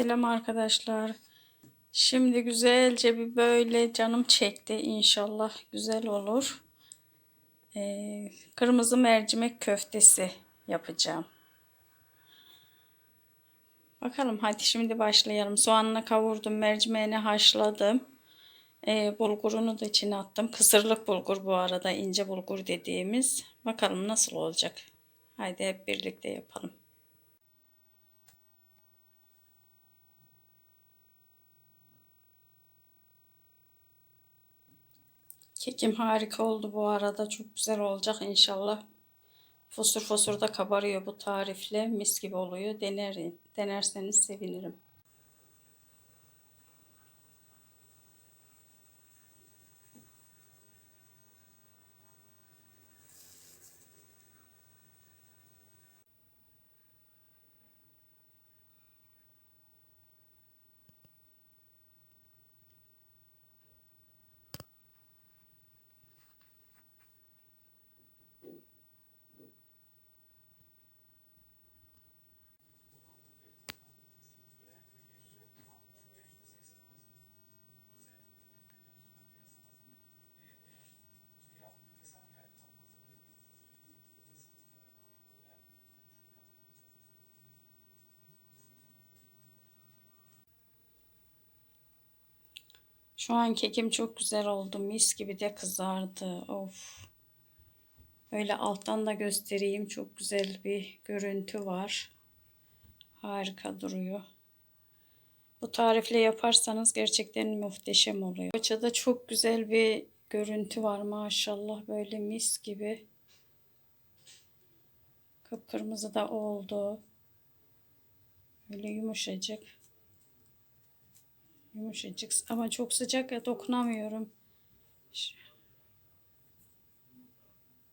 Selam arkadaşlar. Şimdi güzelce bir böyle canım çekti. İnşallah güzel olur. Ee, kırmızı mercimek köftesi yapacağım. Bakalım hadi şimdi başlayalım. Soğanını kavurdum, mercimeğini haşladım. Ee, bulgurunu da içine attım. Kısırlık bulgur bu arada ince bulgur dediğimiz. Bakalım nasıl olacak. Haydi hep birlikte yapalım. Kekim harika oldu bu arada. Çok güzel olacak inşallah. Fosur fosur da kabarıyor bu tarifle. Mis gibi oluyor. Dener, denerseniz sevinirim. Şu an kekim çok güzel oldu. Mis gibi de kızardı. Of. Böyle alttan da göstereyim. Çok güzel bir görüntü var. Harika duruyor. Bu tarifle yaparsanız gerçekten muhteşem oluyor. Paçada çok güzel bir görüntü var maşallah. Böyle mis gibi. Kıpkırmızı da oldu. Böyle yumuşacık. Yumuşacık ama çok sıcak ya dokunamıyorum.